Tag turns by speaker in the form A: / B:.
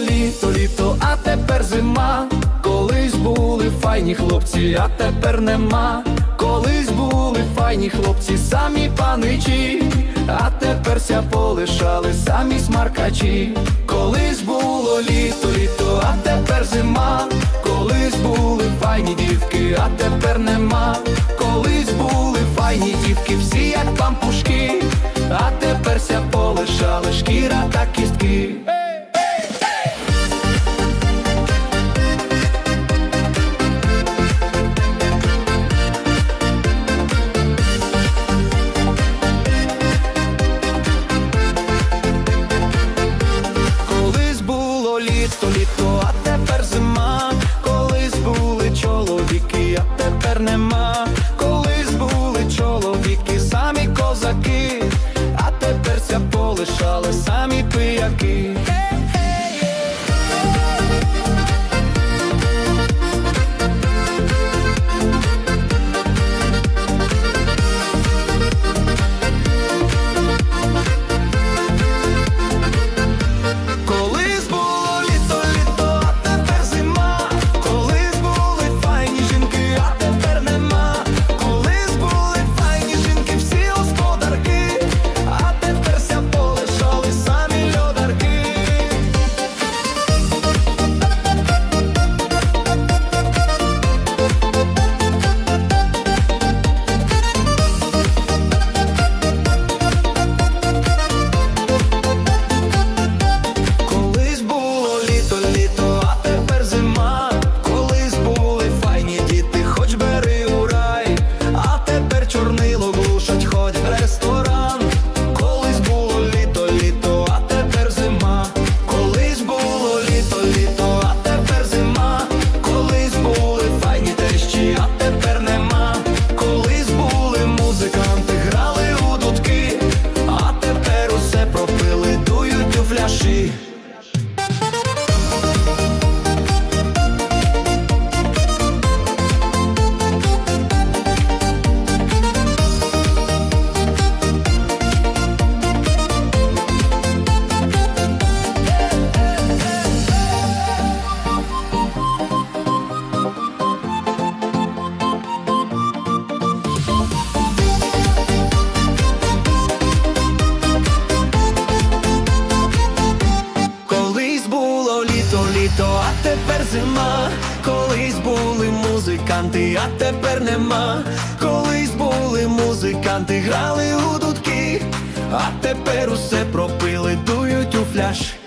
A: Літо, літо, а тепер зима. Колись були файні хлопці, а тепер нема. Колись були файні хлопці, самі паничі, а тепер ся полишали самі смаркачі. Колись було літо, літо, а тепер зима. Колись були файні дівки, а тепер нема. Колись були файні дівки, всі як пампушки, а тепер ся полишали шкіра та кістки. Ся літо, літо, а тепер зима. Колись були музиканти, а тепер нема. Колись були музиканти, грали у дудки, а тепер усе пропили, дують у фляш.